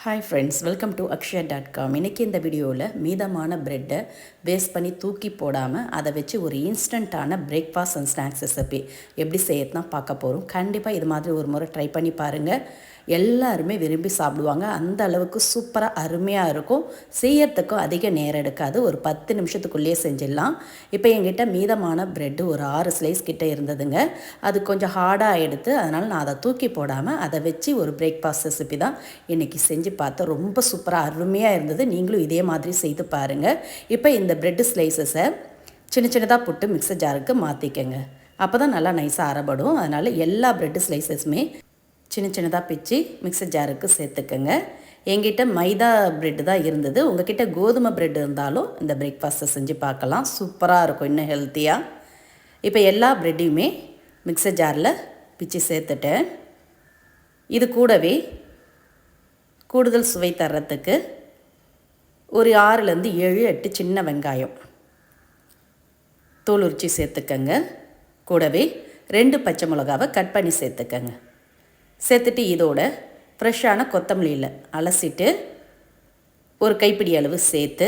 Hi friends welcome to Akshaya dot com இன்றைக்கி இந்த வீடியோவில் மீதமான ப்ரெட்டை வேஸ்ட் பண்ணி தூக்கி போடாமல் அதை வச்சு ஒரு இன்ஸ்டண்ட்டான பிரேக்ஃபாஸ்ட் அண்ட் ஸ்நாக்ஸ் ரெசிபி எப்படி செய்யறதுனா பார்க்க போகிறோம் கண்டிப்பாக இது மாதிரி ஒரு முறை ட்ரை பண்ணி பாருங்கள் எல்லாருமே விரும்பி சாப்பிடுவாங்க. அந்த அளவுக்கு சூப்பராக அருமையாக இருக்கும். செய்யறதுக்கும் அதிக நேரம் எடுக்காது. ஒரு பத்து நிமிஷத்துக்குள்ளேயே செஞ்சிடலாம். இப்போ என்கிட்ட மீதமான ப்ரெட்டு ஒரு ஆறு ஸ்லைஸ் கிட்டே இருந்ததுங்க. அது கொஞ்சம் ஹார்டாக எடுத்து அதனால் நான் அதை தூக்கி போடாமல் அதை வச்சு ஒரு பிரேக்ஃபாஸ்ட் ரெசிபி தான் இன்றைக்கி செஞ்சு பார்த்தேன். ரொம்ப சூப்பராக அருமையாக இருந்தது. நீங்களும் இதே மாதிரி செய்து பாருங்கள் இப்போ இந்த ப்ரெட்டு ஸ்லைசஸை சின்ன சின்னதாக போட்டு மிக்சர் ஜாருக்கு மாற்றிக்கங்க அப்போ தான் நல்லா நைஸாக அறப்படும் அதனால் எல்லா ப்ரெட்டு ஸ்லைசஸுமே சின்ன சின்னதாக பிச்சு மிக்சர் ஜாருக்கு சேர்த்துக்கோங்க. எங்கிட்ட மைதா ப்ரெட்டு தான் இருந்தது. உங்ககிட்ட கோதுமை ப்ரெட் இருந்தாலும் இந்த பிரேக்ஃபாஸ்ட்டை செஞ்சு பார்க்கலாம். சூப்பராக இருக்கும். இன்னும் ஹெல்த்தியாக இப்போ எல்லா ப்ரெட்டையுமே மிக்சர் ஜாரில் பிச்சு சேர்த்துட்டேன். இது கூடவே கூடுதல் சுவை தர்றதுக்கு ஒரு ஆறுலேருந்து ஏழு எட்டு சின்ன வெங்காயம். தோல் உரிச்சி சேர்த்துக்கங்க. கூடவே ரெண்டு பச்சை மிளகாவை கட் பண்ணி சேர்த்துக்கங்க. சேர்த்துட்டு இதோட ஃப்ரெஷ்ஷான கொத்தமல்லியில் அலசிட்டு ஒரு கைப்பிடி அளவு சேர்த்து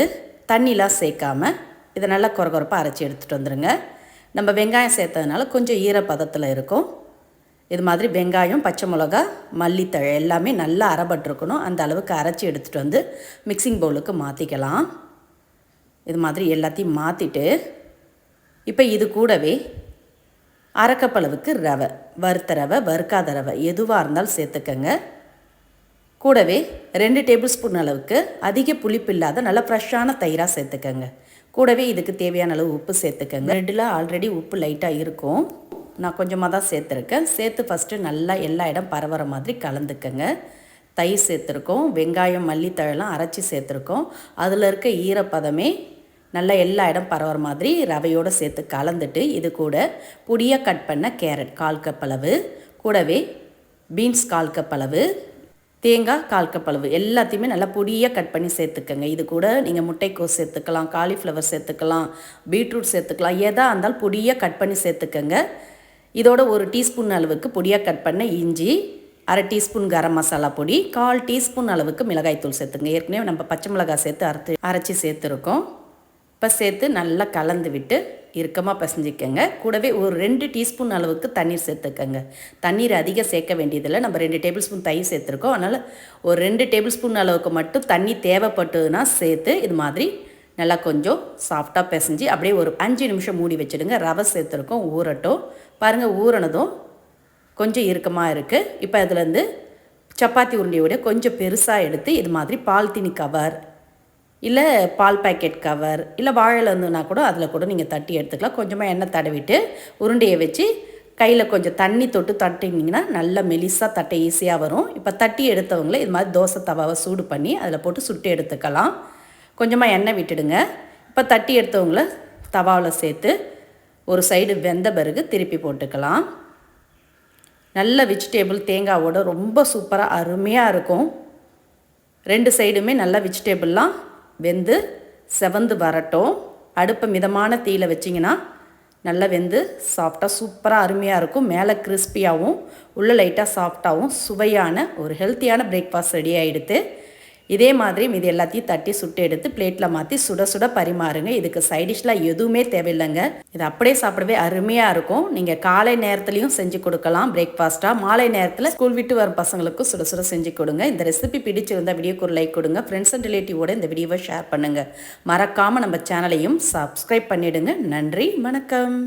தண்ணிலாம் சேர்க்காமல் இதை நல்லா குறகுறப்பாக அரைச்சி எடுத்துகிட்டு வந்துடுங்க நம்ம வெங்காயம் சேர்த்ததுனால கொஞ்சம் ஈரப்பதத்தில் இருக்கும். இது மாதிரி வெங்காயம் பச்சை மிளகா மல்லித்தழை எல்லாமே நல்லா அரைபட்டிருக்கணும். அந்த அளவுக்கு அரைச்சி எடுத்துகிட்டு வந்து மிக்சிங் பவுலுக்கு மாற்றிக்கலாம் இது மாதிரி எல்லாத்தையும் மாற்றிட்டு இப்போ இது கூடவே அரைக்கப்பளவுக்கு ரவை வறுத்த ரவை வறுக்காத ரவை எதுவாக இருந்தாலும் சேர்த்துக்கங்க. கூடவே ரெண்டு டேபிள் ஸ்பூன் அளவுக்கு அதிக புளிப்பு இல்லாத நல்ல ஃப்ரெஷ்ஷான தயிராக சேர்த்துக்கங்க. கூடவே இதுக்கு தேவையான அளவு உப்பு சேர்த்துக்கங்க. ரெட்டில் ஆல்ரெடி உப்பு லைட்டாக இருக்கும். நான் கொஞ்சமாக தான் சேர்த்துருக்கேன். சேர்த்து ஃபஸ்ட்டு நல்லா எல்லா இடம் பரவற மாதிரி கலந்துக்கங்க. தயிர் சேர்த்துருக்கோம். வெங்காயம் மல்லித்தழலாம் அரைச்சி சேர்த்துருக்கோம். அதில் இருக்க ஈரப்பதமே நல்லா எல்லா இடம் பரவுற மாதிரி ரவையோடு சேர்த்து கலந்துட்டு இது கூட பொடியாக கட் பண்ண கேரட் கால் கப் அளவு கூடவே பீன்ஸ் கால் கப் அளவு தேங்காய் கால் கப் அளவு எல்லாத்தையுமே நல்லா பொடியாக கட் பண்ணி சேர்த்துக்கங்க. இது கூட நீங்கள் முட்டைக்கோஸ் சேர்த்துக்கலாம் காலிஃப்ளவர் சேர்த்துக்கலாம் பீட்ரூட் சேர்த்துக்கலாம் எதாக இருந்தாலும் பொடியாக கட் பண்ணி சேர்த்துக்கங்க. இதோட ஒரு டீஸ்பூன் அளவுக்கு பொடியாக கட் பண்ண இஞ்சி அரை டீஸ்பூன் கரம் மசாலா பொடி கால் டீஸ்பூன் அளவுக்கு மிளகாய்த்தூள் சேர்த்துங்க ஏற்கனவே நம்ம பச்சை மிளகாய் சேர்த்து அரைத்து அரைச்சி சேர்த்துருக்கோம். இப்போ சேர்த்து நல்லா கலந்து விட்டு இறுக்கமாக பசஞ்சிக்கங்க. கூடவே ஒரு ரெண்டு டீஸ்பூன் அளவுக்கு தண்ணீர் சேர்த்துக்கங்க. தண்ணீர் அதிகம் சேர்க்க வேண்டியதில்லை. நம்ம ரெண்டு டேபிள் ஸ்பூன் தயிர் சேர்த்துருக்கோம். அதனால் ஒரு ரெண்டு டேபிள் ஸ்பூன் அளவுக்கு மட்டும் தண்ணி தேவைப்பட்டதுன்னா சேர்த்து இது மாதிரி நல்லா கொஞ்சம் சாஃப்டாக பிசைஞ்சு அப்படியே ஒரு அஞ்சு நிமிஷம் மூடி வச்சுடுங்க. ரவை சேர்த்துருக்கோம். ஊறட்டும். பாருங்கள் ஊறினதும் கொஞ்சம் இறுக்கமாக இருக்குது இப்போ அதுலேருந்து சப்பாத்தி உருண்டையோட கொஞ்சம் பெருசாக எடுத்து இது மாதிரி பால்தினி கவர் இல்லை பால் பேக்கெட் கவர் இல்லை வாழையில் கூட அதில் கூட நீங்கள் தட்டி எடுத்துக்கலாம். கொஞ்சமாக எண்ணெய் தடவிட்டு உருண்டையை வச்சு கையில் கொஞ்சம் தண்ணி தொட்டு தட்டினீங்கன்னா நல்லா மெலிசாக தட்டை ஈஸியாக வரும். இப்போ தட்டி எடுத்தவங்களே இது மாதிரி தோசை தவாவை சூடு பண்ணி அதில் போட்டு சுட்டு எடுத்துக்கலாம். கொஞ்சமாக எண்ணெய் விட்டுடுங்க. இப்போ தட்டி எடுத்தவங்கள தவாவில் சேர்த்து ஒரு சைடு வெந்த பிறகு திருப்பி போட்டுக்கலாம். நல்ல வெஜிடேபிள் தேங்காவோட ரொம்ப சூப்பராக அருமையாக இருக்கும். ரெண்டு சைடுமே நல்லா வெஜிடேபிள்லாம் வெந்து செவந்து வரட்டும். அடுப்பை மிதமான தீயில் வச்சிங்கன்னா நல்லா வெந்து சாஃப்டாக சூப்பராக அருமையாக இருக்கும். மேலே கிறிஸ்பியாகவும் உள்ளே லைட்டாக சாஃப்டாகவும் சுவையான ஒரு ஹெல்த்தியான பிரேக்ஃபாஸ்ட் ரெடி ஆகிடுது இதே மாதிரி இது எல்லாத்தையும் தட்டி சுட்டு எடுத்து பிளேட்டில் மாற்றி சுட சுட பரிமாறுங்க. இதுக்கு சைடிஷ்லாம் எதுவுமே தேவையில்லைங்க. இது அப்படியே சாப்பிடவே அருமையாக இருக்கும். நீங்கள் காலை நேரத்துலையும் செஞ்சு கொடுக்கலாம். பிரேக்ஃபாஸ்ட்டாக மாலை நேரத்தில் ஸ்கூல் விட்டு வரும் பசங்களுக்கும் சுட சுட செஞ்சு கொடுங்க. இந்த ரெசிபி பிடிச்சிருந்தால் வீடியோக்கு ஒரு லைக் கொடுங்க. ஃப்ரெண்ட்ஸ் அண்ட் ரிலேட்டிவோட இந்த வீடியோவை ஷேர் பண்ணுங்கள் மறக்காமல் நம்ம சேனலையும் சப்ஸ்கிரைப் பண்ணிவிடுங்க நன்றி வணக்கம்.